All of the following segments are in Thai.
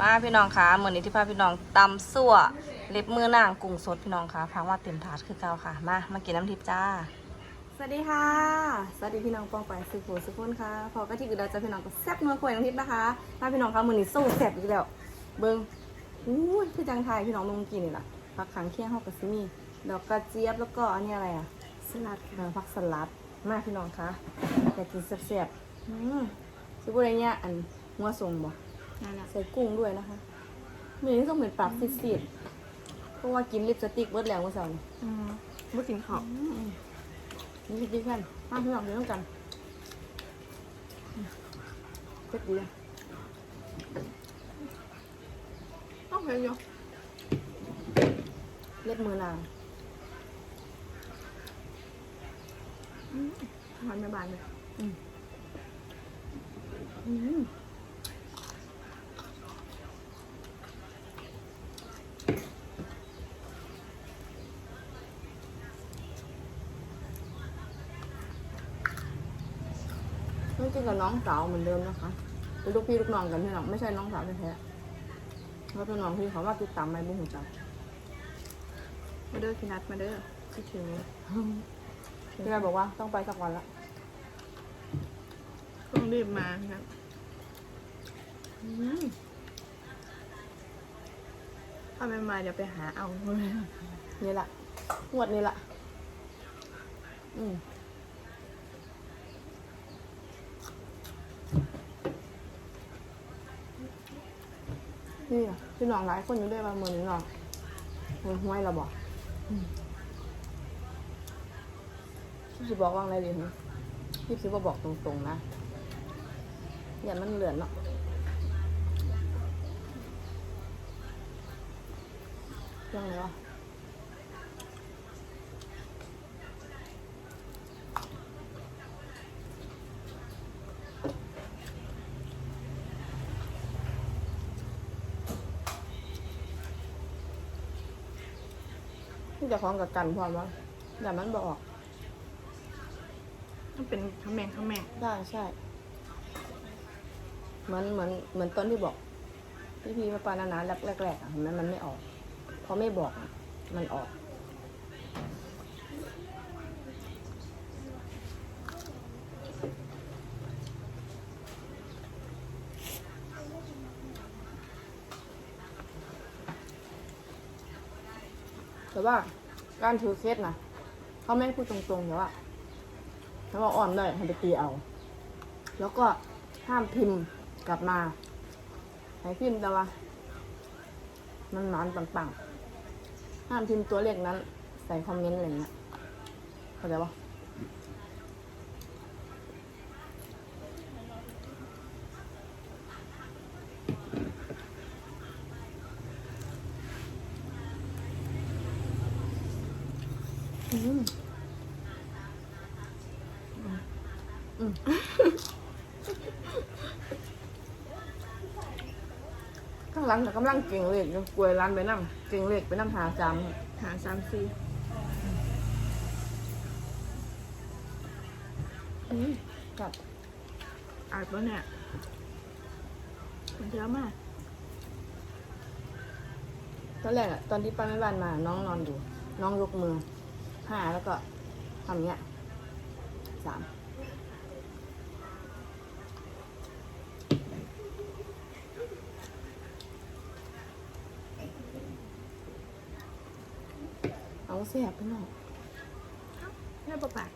มาพี่น้องคะเหมือนนี้ที่พาพี่น้องตำสั่วเล็บมือนางกุ้งสดพี่น้องคะพังว่าเต็มถาดคือเก่าค่ะ มามากินน้ำทิพย์จ้า สวัสดีค่ะ สวัสดีพี่น้องปองไปสุขสุขุนค่ะ พอก็ที่อื่นเราจะพี่น้องก็แซ่บนัวควยน้ำทิพย์นะคะมาพี่น้องคะมือนี้สู้แซ่บอีกแล้ว เบิ้งอู้ยพี่จังไทยพี่น้องลงกินนี่แหละผักขังเคี่ยงห้องกับซิมีดอกกระเจี๊ยบแล้วก็อันนี้อะไรอะสลัดเอ่อผักสลัด มาพี่น้องคะอยากกินแซ่บๆอืมสิบุไรเนี่ยอันงัวทรงบ่ นั่นแหละใส่กุ้งด้วยนะคะมือนี้ต้องเหมือนปากซีดๆเพราะว่ากินลิปสติกเบิดแล้วเมื่อเช้านี้อืมไม่กินข้าวนี่คิดดีแค่นมาพี่น้องเดี๋ยวต้องกันเจ็บดีอะต้องเผ็ดอยู่เล็บมือนางมันไม่บานเลยอืมไม่ กินกับน้องสาวเหมือนเดิมนะคะ เป็นลูกพี่ลูกน้องกันพี่น้องไม่ใช่น้องสาวแท้ๆเพราะเป็นน้องพี่เขาว่าติดตามไม่บุ้งหัวใจมาเด้อพี่นัดมาเด้อคิดถึงพี่แม่บอกว่าต้องไปสักวันละต้องรีบมาพี่นัดถ้าไม่มาเดี๋ยวไปหาเอานี่แหละงวดนี้แหละอืม นี่อะพี่น้องหลายคนอยู่ด้วยมาเมือนี้เนาะหวยห้วยเราบอกพี่สิบอกว่าอะไรดีฮะพี่สิว่าบอกตรงๆนะอย่ามันเหลือนเนาะยังไงวะ ที่จะคล้องกับกันพร้อมวะอย่ามันบอกต้องเป็นข้าวแมงข้าวแมงได้ใช่ เหมือนเหมือนเหมือนต้นที่บอกพี่พีมาปานานาแรกแรกๆอะเห็นไหมมันไม่ออกเพราะไม่บอกอะมันออก แต่ว่าการถือเคสนะเขาไม่พูดตรงๆแต่ว่าเขาบอกอ่อนได้ให้ไปตีเอา แล้วก็ห้ามพิมพ์กลับมาให้พิมพ์แต่ว่ามันนอนปังๆห้ามพิมพ์ตัวเลขนั้น ใส่คอมเมนต์อะไรเงี้ยเข้าใจปะอืมอืม ข้างหลังแต่กำลังเก่งเลขอยู่กลวยร้านไปนั่งเก่งเลขไปนั่งหาจำหาสามสี่อืมกับอาจว่าเนี่ยมันเยอะมากตอนแรกอะตอนที่ป้าแม่บ้านมา น้องนอนอยู่ น้องยกมือห้าแล้วก็ทำเงี้ยสาม เอาเสียบไปหน่อยแม่ปะปาก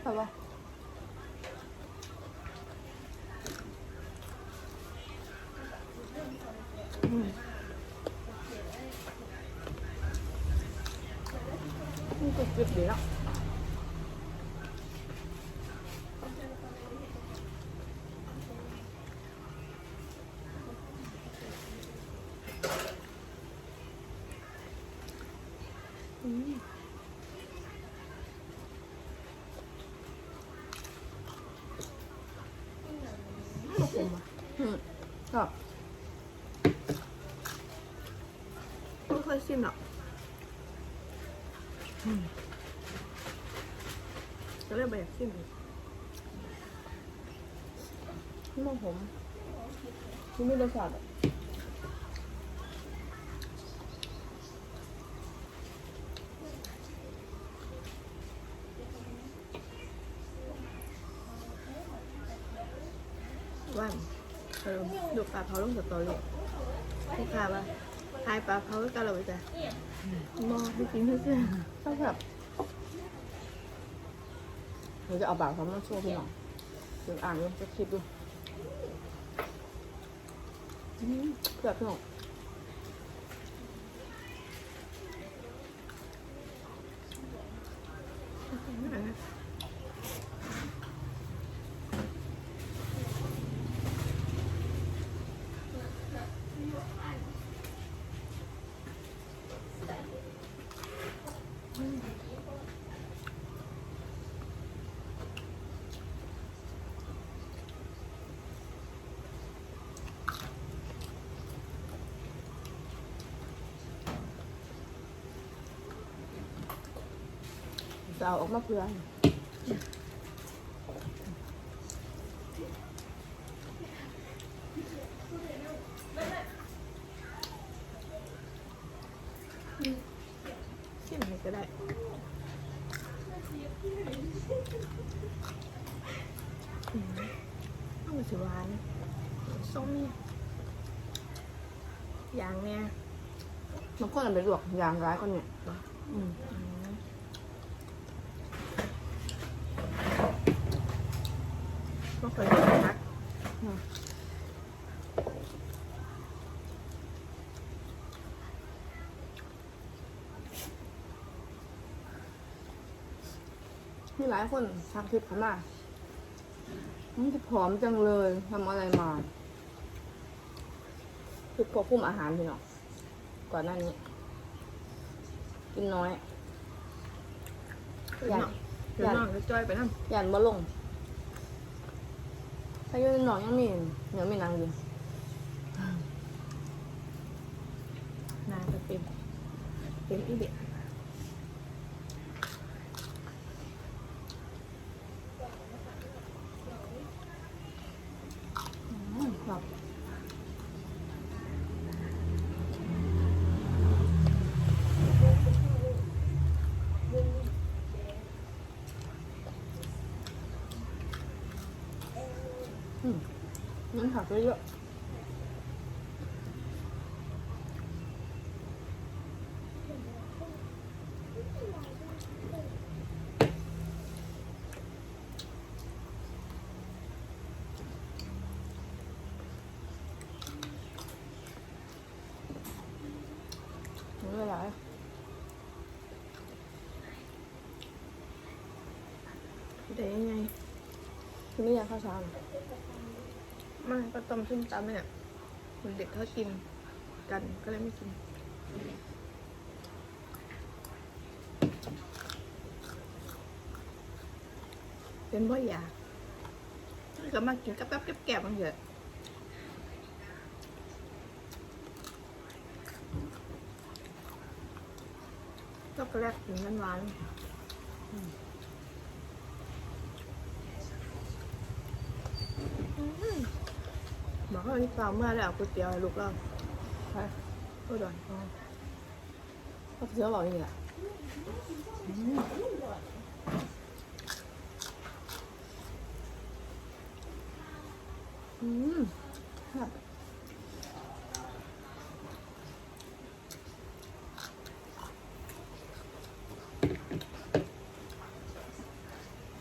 ไปปะอืมมันกรึบๆดีแล้ว อืมก็ ไม่เค ยชิมหรอกก็เลยไปอยากชิมอีกมองผมนี่ไม่รสชาติอะวันเออดูปลาเผาลงสตอรี่ลูกค้าว่า ทายปลาเผาก็เราไปจ้ะมองพี่กินเพื่อนชอบแบบหนูจะเอาบากเขามาโชว์พี่น้องเดี๋ยวอ่านดูจะคลิปดูอืมเกือบพี่น้อง จะเอาออกมาเพื่อชิมให้ก็ได้อืมเอามาสิหวานส้มเนี่ยอย่างเนี้ยมันก็จะเป็นลวกยางร้ายก็เนี่ยอืม อืมก็ เคยกินพักมีหลายคนทักคลิปเขามามันจะผอมจังเลยทำอะไรมาคือควบคุมอาหารพี่น้องก่อนหน้านี้ กินน้อยเดี๋ยวน้องเดี๋ยวน้องจะจอยไปนั่งยันบ่ลง ถ้าอยู่ในหนองยังมีเดี๋ยวมีนางอยู่นาจะเป็นเป็นอีเด็ก มันผักเยอะๆไม่ ม่อยากข้าวเช้าหรอมันก็ต้มส้มตำเนี่ยคนเด็กเขากินกันก็เลยไม่กิน เป็นพ่อยากก็มากินกับแป๊บๆแกบๆมันเถอะช็อกโกแลตถึงมันหวานอืม บอกว่าวันนี้เปลาเมื่อได้เอาก๋วยเตี๋ยวให้ลูกเราใช่ก็ดอนก็เสือบอกอย่างนี้แหละอืมครับ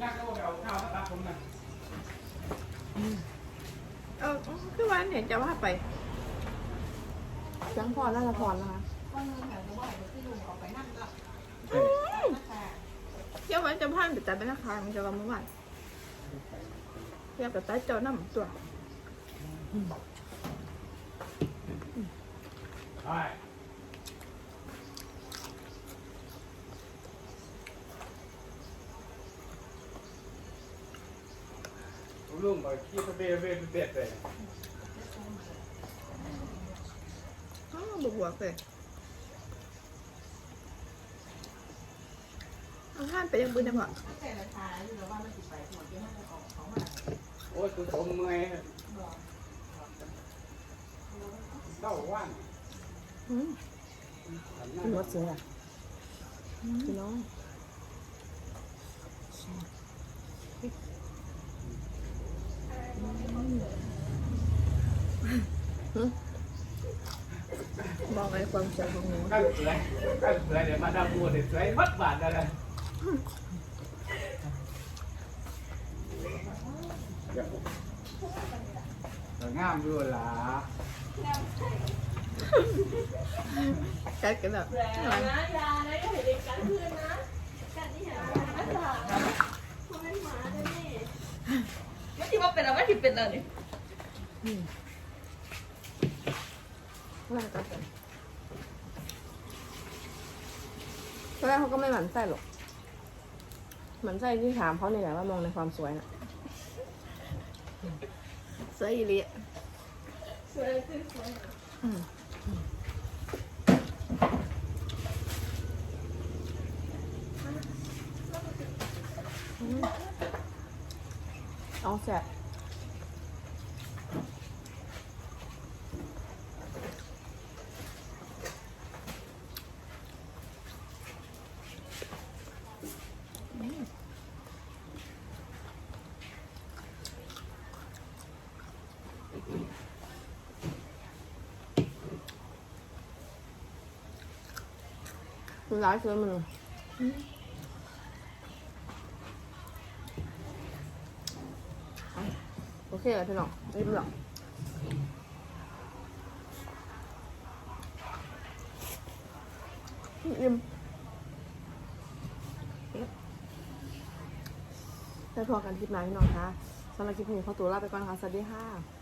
นักก็เอาข้าวมาตักผมนะ เออคือวันเห็น จะว่าไปเสียงพรน่าจะพรนะคะเที่ยววันจะพานแต่จัดเป็นราคามันจะว่าเมื่อวานเที่ยวกับใต้เจ้าน้ำตัวใช่ลุงบอกขี้ตะเบะเบะเบ็ดเลย อ๋อบวกๆเลยอืมมันข้ามไปยังปืนได้พอโอ้ยคือผมเมื่อยเต้าว่างอืมกินรสเสือพี่น้อง บอกไอ้ ความสวยของหนูก็สวยก็สวยเดี๋ยวมาดามพูดสวยมัดบาทอะไรงามด้วยล่ะกัดกันแบบไม่คิดว่าเป็นอะไรไม่คิดเป็นอะไรว่ากัดกันต อนแรกเขาก็ไม่หมั่นไส้หรอกหมั่นไส้ที่ถามเขาเนี่ยแหละว่ามองในความสวยน่ะสวยอีหลีอะอืมอืมเอาแสบ ร้ายเกินมันโอเคเลยพี่น้องรีบหรอกอิ่มได้พอกันคลิปหน้าพี่น้องคะสำหรับคลิปนี้ขอตัวลาไปก่อนค่ะ สวัสดีค่ะ